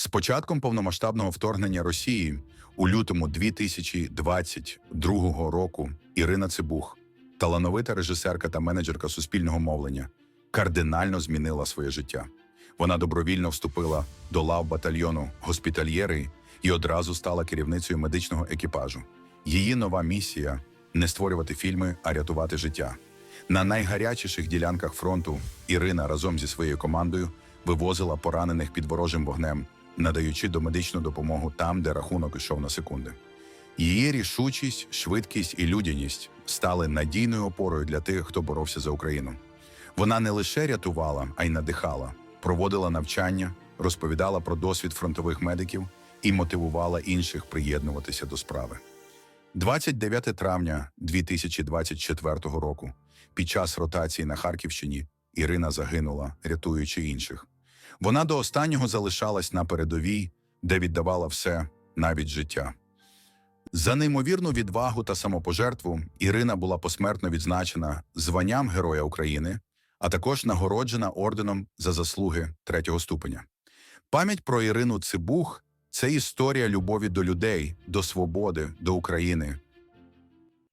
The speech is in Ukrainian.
З початком повномасштабного вторгнення Росії у лютому 2022 року Ірина Цибух, талановита режисерка та менеджерка суспільного мовлення, кардинально змінила своє життя. Вона добровільно вступила до лав батальйону госпітальєри і одразу стала керівницею медичного екіпажу. Її нова місія не створювати фільми, а рятувати життя. На найгарячіших ділянках фронту Ірина разом зі своєю командою вивозила поранених під ворожим вогнем, надаючи домедичну допомогу там, де рахунок ішов на секунди. Її рішучість, швидкість і людяність стали надійною опорою для тих, хто боровся за Україну. Вона не лише рятувала, а й надихала, проводила навчання, розповідала про досвід фронтових медиків і мотивувала інших приєднуватися до справи. 29 травня 2024 року під час ротації на Харківщині Ірина загинула, рятуючи інших. Вона до останнього залишалась на передовій, де віддавала все, навіть життя. За неймовірну відвагу та самопожертву Ірина була посмертно відзначена званням Героя України, а також нагороджена орденом за заслуги третього ступеня. Пам'ять про Ірину Цибух це історія любові до людей, до свободи, до України